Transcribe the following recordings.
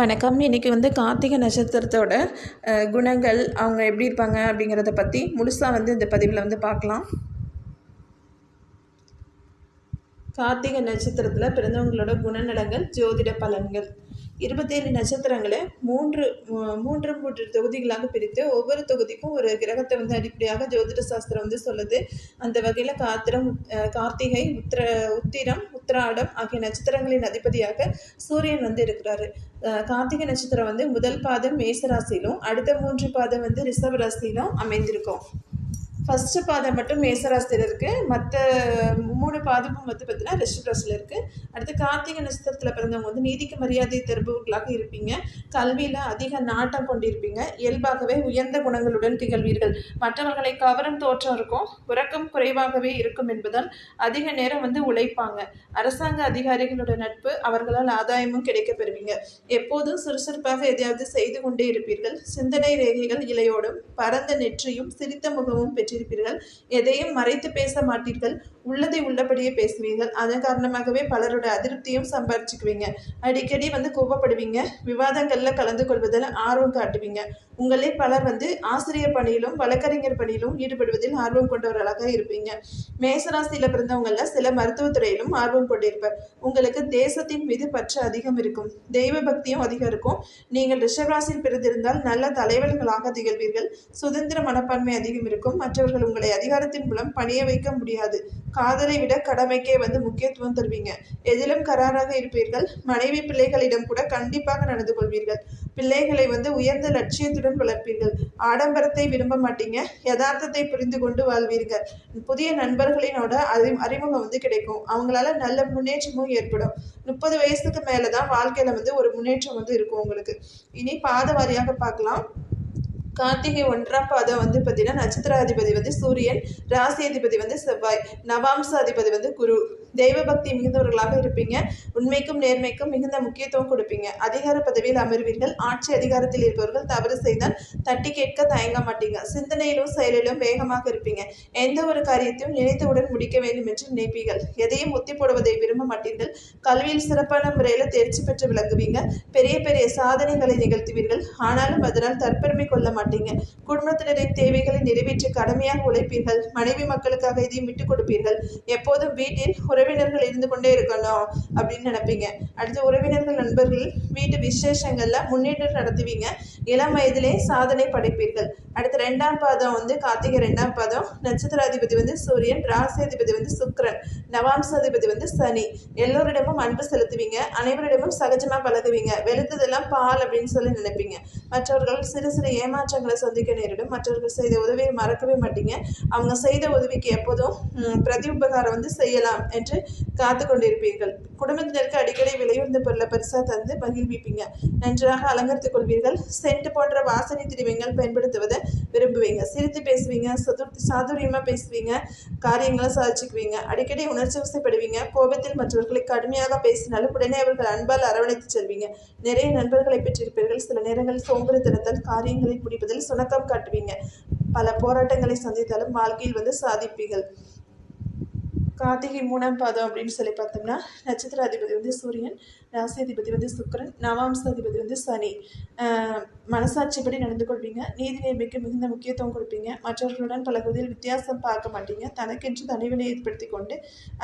வணக்கம். இன்றைக்கி வந்து கார்த்திகை நட்சத்திரத்தோட குணங்கள் அவங்க எப்படி இருப்பாங்க அப்படிங்கிறத பற்றி முழுசாக வந்து இந்த பதிவில் வந்து பார்க்கலாம். கார்த்திகை நட்சத்திரத்தில் பிறந்தவங்களோட குணநலங்கள் ஜோதிட பலன்கள். இருபத்தேழு நட்சத்திரங்களை மூன்று மூன்று மூன்று தொகுதிகளாக பிரித்து ஒவ்வொரு தொகுதிக்கும் ஒரு கிரகத்தை வந்து அடிப்படையாக ஜோதிட சாஸ்திரம் வந்து சொல்லுது. அந்த வகையில் காத்திரம் கார்த்திகை உத்திர உத்திரம் உத்திராடம் ஆகிய நட்சத்திரங்களின் அதிபதியாக சூரியன் வந்து இருக்கிறாரு. கார்த்திகை நட்சத்திரம் வந்து முதல் பாதம் மேசராசியிலும் அடுத்த மூன்று பாதம் வந்து ரிஷப ராசியிலும் அமைந்திருக்கும். ஃபஸ்ட்டு பாதம் மட்டும் மேசராசியில் இருக்குது மற்ற மூணு பாதமும் வந்து பார்த்தீங்கன்னா ரிஷபராசியில் இருக்குது அடுத்து கார்த்திகை நட்சத்திரத்தில் பிறந்தவங்க வந்து நீதிக்கு மரியாதை தருபவர்களாக இருப்பீங்க. கல்வியில் அதிக நாட்டம் கொண்டிருப்பீங்க. இயல்பாகவே உயர்ந்த குணங்களுடன் திகழ்வீர்கள். மற்றவர்களை கவரும் தோற்றம் இருக்கும். உறக்கம் குறைவாகவே இருக்கும் என்பதால் அதிக நேரம் வந்து உழைப்பாங்க. அரசாங்க அதிகாரிகளோட நட்பு அவர்களால் ஆதாயமும் கிடைக்கப் பெறுவீங்க எப்போதும் சுறுசுறுப்பாக எதையாவது செய்து கொண்டே இருப்பீர்கள். சிந்தனை ரேகைகள் இலையோடும் பரந்த நெற்றியும் சிரித்த முகமும் பெற்று பெற்றிருப்பீர்கள் எதையும் மறைத்து பேச மாட்டீர்கள். உள்ளதை உள்ளபடியே பேசுவீர்கள். அதன் காரணமாகவே பலரோட அதிருப்தியும் சம்பாரிச்சுக்குவீங்க அடிக்கடி வந்து கோபப்படுவீங்க. விவாதங்களில் கலந்து கொள்வதில் ஆர்வம் காட்டுவீங்க. உங்களில் பலர் வந்து ஆசிரியர் பணியிலும் வழக்கறிஞர் பணியிலும் ஈடுபடுவதில் ஆர்வம் கொண்டவர்களாக இருப்பீங்க. மேசராசியில பிறந்தவங்கள சில மருத்துவத்துறையிலும் ஆர்வம் கொண்டிருப்பர். உங்களுக்கு தேசத்தின் மீது பற்று அதிகம் இருக்கும். தெய்வ பக்தியும் அதிகம் இருக்கும். நீங்கள் ரிஷபராசியில் பிறந்திருந்தால் நல்ல தலைவர்களாக திகழ்வீர்கள். சுதந்திர மனப்பான்மை அதிகம் இருக்கும். மற்ற மற்றவர்கள் உங்களை அதிகாரத்தின் மூலம் பணிய வைக்க முடியாது. காதலை விட கடமைக்கே வந்து முக்கியத்துவம் தருவீங்க. எதிலும் கராராக இருப்பீர்கள். மனைவி பிள்ளைகளிடம் கூட கண்டிப்பாக நடந்து கொள்வீர்கள். பிள்ளைகளை வந்து உயர்ந்த லட்சியத்துடன் வளர்ப்பீர்கள். ஆடம்பரத்தை விரும்ப மாட்டீங்க. யதார்த்தத்தை புரிந்து கொண்டு வாழ்வீர்கள். புதிய நண்பர்களினோட அறி அறிமுகம் வந்து கிடைக்கும். அவங்களால நல்ல முன்னேற்றமும் ஏற்படும். முப்பது வயசுக்கு மேலே தான் வாழ்க்கையில வந்து ஒரு முன்னேற்றம் வந்து இருக்கும் உங்களுக்கு. இனி பாத வாரியாக பார்க்கலாம். கார்த்திகை ஒன்றாம் பாதம் வந்து பார்த்தீங்கன்னா நட்சத்திராதிபதி வந்து சூரியன் ராசி அதிபதி வந்து செவ்வாய் நவாம்ச அதிபதி வந்து குரு. தெய்வ பக்தி மிகுந்தவர்களாக இருப்பீங்க. உண்மைக்கும் நேர்மைக்கும் மிகுந்த முக்கியத்துவம் கொடுப்பீங்க. அதிகார பதவியில் அமர்வீர்கள். ஆட்சி அதிகாரத்தில் இருப்பவர்கள் தவறு செய்தால் தட்டி கேட்க தயங்க மாட்டீங்க. சிந்தனையிலும் செயலிலும் வேகமாக இருப்பீங்க. எந்த ஒரு காரியத்தையும் நினைத்தவுடன் முடிக்க வேண்டும் என்று நினைப்பீர்கள். எதையும் ஒத்தி போடுவதை விரும்ப மாட்டீர்கள். கல்வியில் சிறப்பான முறையில் தேர்ச்சி பெற்று விளங்குவீங்க. பெரிய பெரிய சாதனைகளை நிகழ்த்துவீர்கள். ஆனாலும் அதனால் தற்பெருமை கொள்ள மாட்டீங்க. குடும்பத்தினரின் தேவைகளை நிறைவேற்றி கடமையாக உழைப்பீர்கள். மனைவி மக்களுக்காக இதையும் விட்டு கொடுப்பீர்கள். எப்போதும் வீட்டில் உறவினர்கள் இருந்து கொண்டே இருக்கணும் அப்படின்னு நினைப்பீங்க. அடுத்து உறவினர்கள் நண்பர்கள் வீட்டு விசேஷங்கள்ல முன்னேற்றம் நடத்துவீங்க. இளம் வயதிலே சாதனை படைப்பீர்கள். அடுத்து ரெண்டாம் பாதம் வந்து கார்த்திகை ரெண்டாம் பாதம். நட்சத்திராதிபதி வந்து சூரியன் ராசியாதிபதி வந்து சுக்கிரன் நவாம்சாதிபதி வந்து சனி. எல்லோரிடமும் அன்பு செலுத்துவீங்க. அனைவரிடமும் சகஜமா பழகுவீங்க. வெளுத்ததெல்லாம் பால் அப்படின்னு சொல்லி நினைப்பீங்க. மற்றவர்கள் சிறு சிறு கஷ்டங்களை சந்திக்க நேரிடும். மற்றவர்கள் செய்த உதவியை மறக்கவே மாட்டீங்க. அவங்க செய்த உதவிக்கு எப்போதும் பிரதி உபகாரம் வந்து செய்யலாம் என்று காத்து கொண்டிருப்பீர்கள். குடும்பத்தினருக்கு அடிக்கடி விலையுயர்ந்த பொருளை பெருசாக தந்து மகிழ்விப்பீங்க. நன்றாக அலங்கரித்துக் கொள்வீர்கள். சென்ட் போன்ற வாசனை திரிவங்கள் பயன்படுத்துவதை விரும்புவீங்க. சிரித்து பேசுவீங்க சாதுரியமாக பேசுவீங்க காரியங்களை சாதிச்சுக்குவீங்க. அடிக்கடி உணர்ச்சி வசப்படுவீங்க கோபத்தில் மற்றவர்களை கடுமையாக பேசினாலும் உடனே அவர்கள் அன்பால் அரவணைத்து செல்வீங்க. நிறைய நண்பர்களை பெற்றிருப்பீர்கள். சில நேரங்களில் சோம்பேறித்தனத்தால் காரியங்களை முடிப்பதில் சுணக்கம் காட்டுவீங்க. பல போராட்டங்களை சந்தித்தாலும் வாழ்க்கையில் வந்து சாதிப்பீர்கள். கார்த்திகை மூணாம் பாதம் அப்படின்னு சொல்லி பார்த்தோம்னா நட்சத்திர அதிபதி வந்து சூரியன் ராசி அதிபதி வந்து சுக்கரன் நவாம்ச அதிபதி வந்து சனி. மனசாட்சிப்படி நடந்து கொள்வீங்க. நீதி நேர்மைக்கு மிகுந்த முக்கியத்துவம் கொடுப்பீங்க. மற்றவர்களுடன் பழகுவதில் வித்தியாசம் பார்க்க மாட்டீங்க. தனக்கென்று தனிவினை ஏற்படுத்தி கொண்டு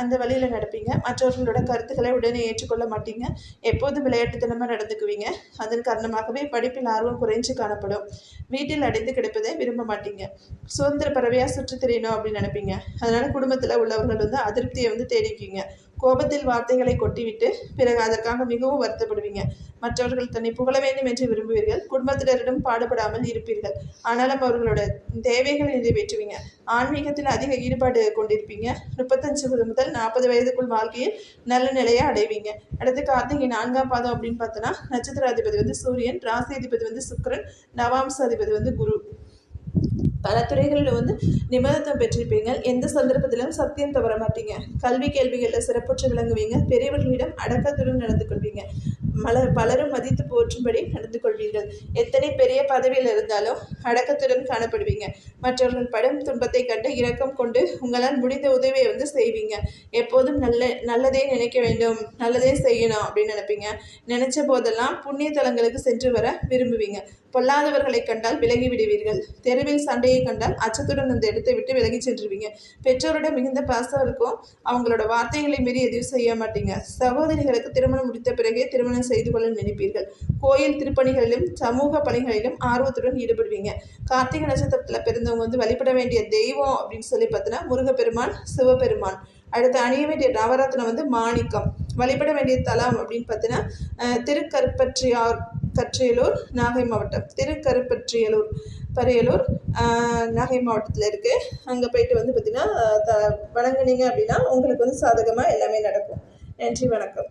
அந்த வழியில் நடப்பீங்க. மற்றவர்களோட கருத்துக்களை உடனே ஏற்றுக்கொள்ள மாட்டீங்க. எப்போதும் விளையாட்டுத்தனமாக நடந்துக்குவீங்க. அதன் காரணமாகவே படிப்பில் ஆர்வம் குறைஞ்சு காணப்படும். வீட்டில் அடைந்து கிடப்பதை விரும்ப மாட்டீங்க. சுதந்திர பறவையாக சுற்றி தெரியணும் அப்படின்னு நினைப்பீங்க. அதனால குடும்பத்தில் உள்ளவர்கள் வந்து அதிருப்தியை வந்து தேடிக்குவீங்க கோபத்தில் வார்த்தைகளை கொட்டிவிட்டு பிறகு அதற்காக மிகவும் வருத்தப்படுவீங்க. மற்றவர்கள் தன்னை புகழ வேண்டும் என்று விரும்புவீர்கள். குடும்பத்தினரிடம் பாடுபடாமல் இருப்பீர்கள். ஆனாலும் அவர்களோட தேவைகளை நிறைவேற்றுவீங்க. ஆன்மீகத்தில் அதிக ஈடுபாடு கொண்டிருப்பீங்க. முப்பத்தஞ்சு முதல் நாற்பது வயதுக்குள் வாழ்க்கையில் நல்ல நிலையை அடைவீங்க. அடுத்து கார்த்திகை நான்காம் பாதம் அப்படின்னு பார்த்தோன்னா நட்சத்திராதிபதி வந்து சூரியன் ராசி அதிபதி வந்து சுக்கரன் நவாம்ச அதிபதி வந்து குரு. பல துறைகளில் வந்து நிபுணத்துவம் பெற்றிருப்பீங்க. எந்த சந்தர்ப்பத்திலும் சத்தியம் தவற மாட்டீங்க. கல்வி கேள்விகளில் சிறப்புற்று விளங்குவீங்க. பெரியவர்களிடம் அடக்கத்துடன் நடந்து கொள்வீங்க. மலர் பலரும் மதித்து போற்றும்படி நடந்து கொள்வீர்கள். எத்தனை பெரிய பதவியில் இருந்தாலும் அடக்கத்துடன் காணப்படுவீங்க. மற்றவர்கள் படும் துன்பத்தை கண்டு இரக்கம் கொண்டு உங்களால் முடிந்த உதவியை வந்து செய்வீங்க. எப்போதும் நல்ல நல்லதே நினைக்க வேண்டும். நல்லதே செய்யணும் அப்படின்னு நினைப்பீங்க. நினைச்ச போதெல்லாம் புண்ணிய தலங்களுக்கு சென்று வர விரும்புவீங்க. பொல்லாதவர்களை கண்டால் விலகி விடுவீர்கள் தெருவில் சண்டையை கண்டால் அச்சத்துடன் அந்த இடத்தை விட்டு விலகி சென்றுவீங்க. பெற்றோரோட மிகுந்த பாசம் இருக்கும். அவங்களோட வார்த்தைகளை மீறி எதுவும் செய்ய மாட்டீங்க. சகோதரிகளுக்கு திருமணம் முடித்த பிறகே திருமணம் செய்து கொள்ள நினைப்பீர்கள். கோயில் திருப்பணிகளிலும் சமூக பணிகளிலும் ஆர்வத்துடன் ஈடுபடுவீங்க. கார்த்திகை நட்சத்திரத்தில் பிறந்தவங்க வந்து வழிபட வேண்டிய தெய்வம் அப்படின்னு சொல்லி பார்த்தீங்கன்னா முருகப்பெருமான் சிவபெருமான். அடுத்து அணிய வேண்டிய நவரத்னம் வந்து மாணிக்கம். வழிபட வேண்டிய தலம் அப்படின்னு பார்த்தீங்கன்னா திருக்கற்பற்றியார் கற்றியலூர் நாகை மாவட்டம். திருக்கருப்பற்றியலூர் பரியலூர் நாகை மாவட்டத்தில் இருக்குது அங்கே போயிட்டு வந்து பார்த்திங்கன்னா த வணங்குனீங்க அப்படின்னா உங்களுக்கு வந்து சாதகமாக எல்லாமே நடக்கும். நன்றி வணக்கம்.